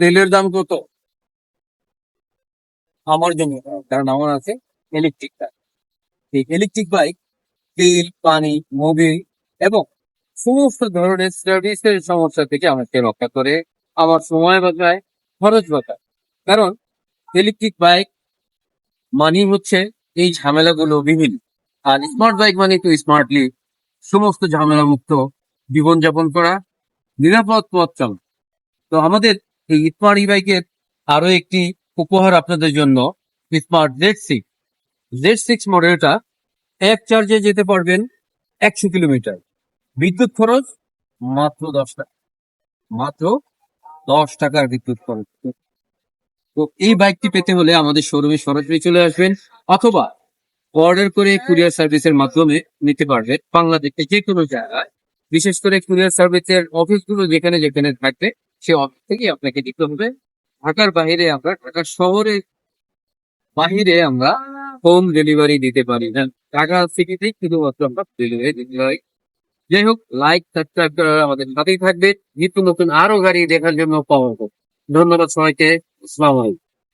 তেলের দাম কত? আমার জন্য কারণ আমার আছে ইলেকট্রিক বাইক এই ইলেকট্রিক বাইক তেল পানি মোবিল এবং সমস্ত ধরনের সার্ভিসের সমস্যা থেকে আমাকে রক্ষা করে। আমার সময় বাঁচায় খরচ বাঁচায়। কারণ ইলেকট্রিক বাইক মানি হচ্ছে এই ঝামেলাগুলো বিভিন্ন। আর স্মার্ট বাইক মানে তো স্মার্টলি সমস্ত ঝামেলা মুক্ত জীবনযাপন করা। নিরাপদ পথ চালানো তো আমাদের এই ই বাইকের আরও একটি উপহার আপনাদের জন্য, smart Z six Z six মডেলটা এক চার্জে যেতে পারবেন একশো কিলোমিটার। বিদ্যুৎ খরচ মাত্র দশ টাকা। মাত্র দশ টাকার বিদ্যুৎ খরচ। তো এই বাইকটি পেতে হলে আমাদের শোরুমে সরাসরি চলে আসবেন অথবা অর্ডার করে কুরিয়ার সার্ভিসের মাধ্যমে নিতে পারবেন বাংলাদেশে যে কোনো জায়গায়। বিশেষ করে কুরিয়ার সার্ভিসের অফিসগুলো যেখানে যেখানে থাকবে, সে অফিস থেকে আপনাকে দিতে হবে। ঢাকার বাইরে আমরা, ঢাকার শহরের বাহিরে আমরা হোম ডেলিভারি দিতে পারি না। ঢাকা সিটিতেই শুধুমাত্র আমরা ডেলিভারি দিতে পারি। যাই হোক লাইক সাবস্ক্রাইব করে আমাদের সাথেই থাকবে নিত্য নতুন আরও গাড়ি দেখার জন্য পাওয়া ধন্যবাদ সবাইকে। আসসালামু আলাইকুম।